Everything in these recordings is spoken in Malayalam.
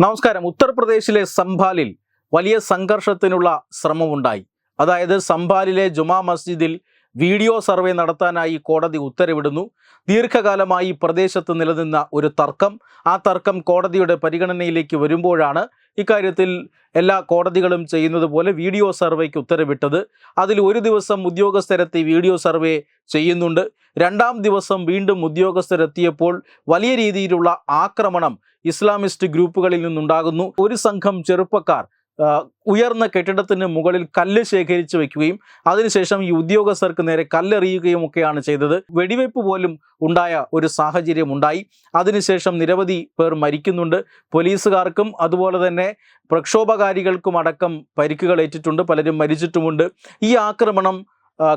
നമസ്കാരം. ഉത്തർപ്രദേശിലെ സംഭാലിൽ വലിയ സംഘർഷത്തിനുള്ള ശ്രമമുണ്ടായി. അതായത് സംഭാലിലെ ജുമാ മസ്ജിദിൽ വീഡിയോ സർവേ നടത്താനായി കോടതി ഉത്തരവിടുന്നു. ദീർഘകാലമായി പ്രദേശത്ത് നിലനിന്ന ഒരു തർക്കം ആ തർക്കം കോടതിയുടെ പരിഗണനയിലേക്ക് വരുമ്പോഴാണ് ഇക്കാര്യത്തിൽ എല്ലാ കോടതികളും ചെയ്യുന്നത് പോലെ വീഡിയോ സർവേക്ക് ഉത്തരവിട്ടത്. അതിൽ ഒരു ദിവസം ഉദ്യോഗസ്ഥരെത്തി വീഡിയോ സർവേ ചെയ്യുന്നുണ്ട്. രണ്ടാം ദിവസം വീണ്ടും ഉദ്യോഗസ്ഥരെത്തിയപ്പോൾ വലിയ രീതിയിലുള്ള ആക്രമണം ഇസ്ലാമിസ്റ്റ് ഗ്രൂപ്പുകളിൽ നിന്നുണ്ടാകുന്നു. ഒരു സംഘം ചെറുപ്പക്കാർ ഉയർന്ന കെട്ടിടത്തിന് മുകളിൽ കല്ല് ശേഖരിച്ചു വെക്കുകയും അതിനുശേഷം ഈ ഉദ്യോഗസ്ഥർക്ക് നേരെ കല്ലെറിയുകയും ഒക്കെയാണ് ചെയ്തത്. വെടിവെപ്പ് പോലും ഉണ്ടായ ഒരു സാഹചര്യം ഉണ്ടായി. അതിനുശേഷം നിരവധി പേർ മരിക്കുന്നുണ്ട്. പോലീസുകാർക്കും അതുപോലെ തന്നെ പ്രക്ഷോഭകാരികൾക്കും അടക്കം പരിക്കുകൾ ഏറ്റിട്ടുണ്ട്. പലരും മരിച്ചിട്ടുമുണ്ട്. ഈ ആക്രമണം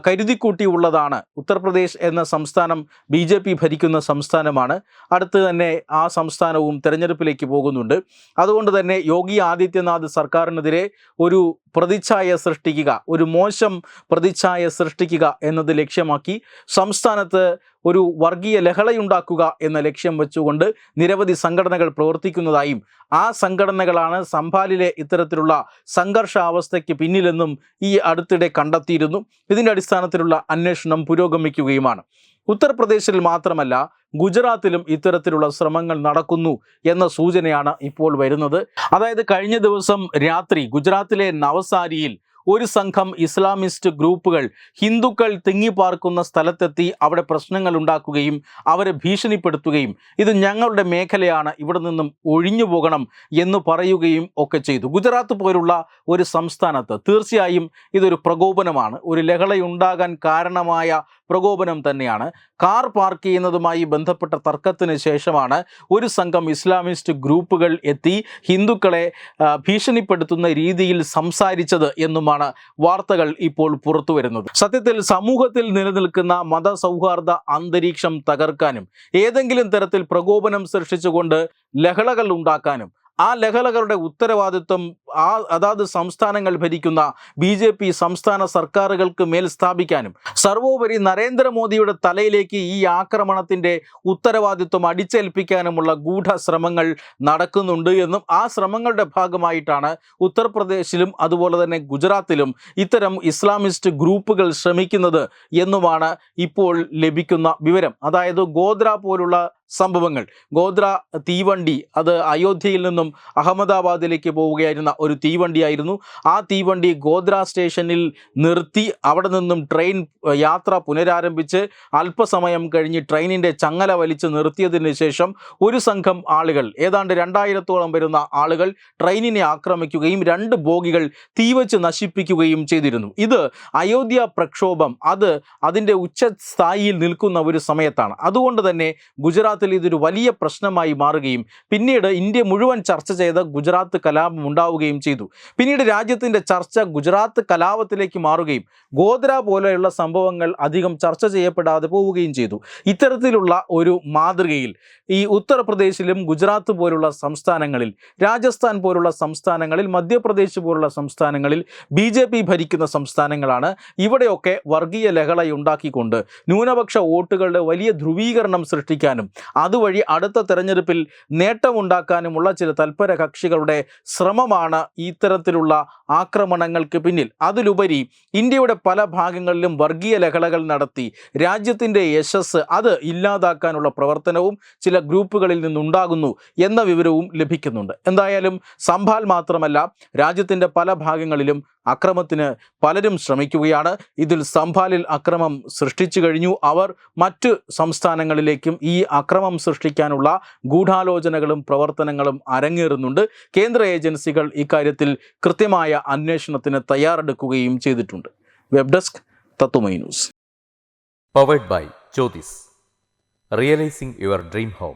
കരുതിക്കൂട്ടിയുള്ളതാണ് ഉത്തർപ്രദേശ് എന്ന സംസ്ഥാനം ബി ജെ പി ഭരിക്കുന്ന സംസ്ഥാനമാണ്. അടുത്ത് തന്നെ ആ സംസ്ഥാനവും തെരഞ്ഞെടുപ്പിലേക്ക് പോകുന്നുണ്ട്. അതുകൊണ്ട് തന്നെ യോഗി ആദിത്യനാഥ് സർക്കാരിനെതിരെ ഒരു പ്രതിച്ഛായ സൃഷ്ടിക്കുക ഒരു മോശം പ്രതിച്ഛായ സൃഷ്ടിക്കുക എന്നത് ലക്ഷ്യമാക്കി സംസ്ഥാനത്ത് ഒരു വർഗീയ ലഹളയുണ്ടാക്കുക എന്ന ലക്ഷ്യം വെച്ചുകൊണ്ട് നിരവധി സംഘടനകൾ പ്രവർത്തിക്കുന്നതായും ആ സംഘടനകളാണ് സംഭാലിലെ ഇത്തരത്തിലുള്ള സംഘർഷാവസ്ഥയ്ക്ക് പിന്നിലെന്നും ഈ അടുത്തിടെ കണ്ടെത്തിയിരുന്നു. ഇതിന്റെ അടിസ്ഥാനത്തിലുള്ള അന്വേഷണം പുരോഗമിക്കുകയുമാണ്. ഉത്തർപ്രദേശിൽ മാത്രമല്ല ഗുജറാത്തിലും ഇത്തരത്തിലുള്ള ശ്രമങ്ങൾ നടക്കുന്നു എന്ന സൂചനയാണ് ഇപ്പോൾ വരുന്നത്. അതായത് കഴിഞ്ഞ ദിവസം രാത്രി ഗുജറാത്തിലെ നവസാരിയിൽ ഒരു സംഘം ഇസ്ലാമിസ്റ്റ് ഗ്രൂപ്പുകൾ ഹിന്ദുക്കൾ തിങ്ങിപ്പാർക്കുന്ന സ്ഥലത്തെത്തി അവിടെ പ്രശ്നങ്ങൾ ഉണ്ടാക്കുകയും അവരെ ഭീഷണിപ്പെടുത്തുകയും ഇത് ഞങ്ങളുടെ മേഖലയാണ് ഇവിടെ നിന്നും ഒഴിഞ്ഞു പോകണം എന്ന് പറയുകയും ഒക്കെ ചെയ്തു. ഗുജറാത്ത് പോലുള്ള ഒരു സംസ്ഥാനത്ത് തീർച്ചയായും ഇതൊരു പ്രകോപനമാണ്. ഒരു ലഹളയുണ്ടാകാൻ കാരണമായ പ്രകോപനം തന്നെയാണ്. കാർ പാർക്ക് ചെയ്യുന്നതുമായി ബന്ധപ്പെട്ട തർക്കത്തിന് ശേഷമാണ് ഒരു സംഘം ഇസ്ലാമിസ്റ്റ് ഗ്രൂപ്പുകൾ എത്തി ഹിന്ദുക്കളെ ഭീഷണിപ്പെടുത്തുന്ന രീതിയിൽ സംസാരിച്ചത് എന്നുമാണ് വാർത്തകൾ ഇപ്പോൾ പുറത്തു വരുന്നത്. സത്യത്തിൽ സമൂഹത്തിൽ നിലനിൽക്കുന്ന മതസൗഹാർദ്ദ അന്തരീക്ഷം തകർക്കാനും ഏതെങ്കിലും തരത്തിൽ പ്രകോപനം സൃഷ്ടിച്ചുകൊണ്ട് ലഹളകൾ ഉണ്ടാക്കാനും ആ ലഹളകളുടെ ഉത്തരവാദിത്വം ആ അതാത് സംസ്ഥാനങ്ങൾ ഭരിക്കുന്ന ബി ജെ പി സംസ്ഥാന സർക്കാരുകൾക്ക് മേൽ സ്ഥാപിക്കാനും സർവോപരി നരേന്ദ്രമോദിയുടെ തലയിലേക്ക് ഈ ആക്രമണത്തിന്റെ ഉത്തരവാദിത്വം അടിച്ചേൽപ്പിക്കാനുമുള്ള ഗൂഢശ്രമങ്ങൾ നടക്കുന്നുണ്ട് എന്നും ആ ശ്രമങ്ങളുടെ ഭാഗമായിട്ടാണ് ഉത്തർപ്രദേശിലും അതുപോലെ തന്നെ ഗുജറാത്തിലും ഇത്തരം ഇസ്ലാമിസ്റ്റ് ഗ്രൂപ്പുകൾ ശ്രമിക്കുന്നത് എന്നുമാണ് ഇപ്പോൾ ലഭിക്കുന്ന വിവരം. അതായത് ഗോദ്ര പോലുള്ള സംഭവങ്ങൾ. ഗോദ്ര തീവണ്ടി അത് അയോധ്യയിൽ നിന്നും അഹമ്മദാബാദിലേക്ക് പോവുകയായിരുന്ന ഒരു തീവണ്ടിയായിരുന്നു. ആ തീവണ്ടി ഗോദ്ര സ്റ്റേഷനിൽ നിർത്തി അവിടെ നിന്നും ട്രെയിൻ യാത്ര പുനരാരംഭിച്ച് അല്പസമയം കഴിഞ്ഞ് ട്രെയിനിന്റെ ചങ്ങല വലിച്ച് നിർത്തിയതിന് ശേഷം ഒരു സംഘം ആളുകൾ ഏതാണ്ട് രണ്ടായിരത്തോളം വരുന്ന ആളുകൾ ട്രെയിനിനെ ആക്രമിക്കുകയും രണ്ട് ബോഗികൾ തീവച്ച് നശിപ്പിക്കുകയും ചെയ്തിരുന്നു. ഇത് അയോധ്യ പ്രക്ഷോഭം അത് അതിന്റെ ഉച്ചസ്ഥായിയിൽ നിൽക്കുന്ന ഒരു സമയത്താണ്. അതുകൊണ്ട് തന്നെ ഗുജറാത്തിൽ ഇതൊരു വലിയ പ്രശ്നമായി മാറുകയും പിന്നീട് ഇന്ത്യ മുഴുവൻ ചർച്ച ചെയ്ത ഗുജറാത്ത് കലാപം ഉണ്ടാവുകയും ചെയ്തു. പിന്നീട് രാജ്യത്തിന്റെ ചർച്ച ഗുജറാത്ത് കലാപത്തിലേക്ക് മാറുകയും ഗോദ്ര പോലെയുള്ള സംഭവങ്ങൾ അധികം ചർച്ച ചെയ്യപ്പെടാതെ പോവുകയും ചെയ്തു. ഇത്തരത്തിലുള്ള ഒരു മാതൃകയിൽ ഈ ഉത്തർപ്രദേശിലും ഗുജറാത്ത് പോലുള്ള സംസ്ഥാനങ്ങളിൽ രാജസ്ഥാൻ പോലുള്ള സംസ്ഥാനങ്ങളിൽ മധ്യപ്രദേശ് പോലുള്ള സംസ്ഥാനങ്ങളിൽ ബി ഭരിക്കുന്ന സംസ്ഥാനങ്ങളാണ് ഇവിടെയൊക്കെ വർഗീയ ലഹളയുണ്ടാക്കിക്കൊണ്ട് ന്യൂനപക്ഷ വോട്ടുകളുടെ വലിയ ധ്രുവീകരണം സൃഷ്ടിക്കാനും അതുവഴി അടുത്ത തെരഞ്ഞെടുപ്പിൽ നേട്ടമുണ്ടാക്കാനുമുള്ള ചില തൽപര കക്ഷികളുടെ ശ്രമമാണ് ഇത്തരത്തിലുള്ള ആക്രമണങ്ങൾക്ക് പിന്നിൽ. അതിലുപരി ഇന്ത്യയുടെ പല ഭാഗങ്ങളിലും വർഗീയ ലഹളകൾ നടത്തി രാജ്യത്തിന്റെ യശസ് അത് ഇല്ലാതാക്കാനുള്ള പ്രവർത്തനവും ചില ഗ്രൂപ്പുകളിൽ നിന്നുണ്ടാകുന്നു എന്ന വിവരവും ലഭിക്കുന്നുണ്ട്. എന്തായാലും സംഭാൽ മാത്രമല്ല രാജ്യത്തിന്റെ പല ഭാഗങ്ങളിലും അക്രമത്തിന് പലരും ശ്രമിക്കുകയാണ്. ഇതിൽ സംഭാലിൽ അക്രമം സൃഷ്ടിച്ചു കഴിഞ്ഞു. അവർ മറ്റ് സംസ്ഥാനങ്ങളിലേക്കും ഈ അക്രമം സൃഷ്ടിക്കാനുള്ള ഗൂഢാലോചനകളും പ്രവർത്തനങ്ങളും അരങ്ങേറുന്നുണ്ട്. കേന്ദ്ര ഏജൻസികൾ ഇക്കാര്യത്തിൽ കൃത്യമായ അന്വേഷണത്തിന് തയ്യാറെടുക്കുകയും ചെയ്തിട്ടുണ്ട്. Web desk Tatwamayi News powered by Jyothis realising your dream home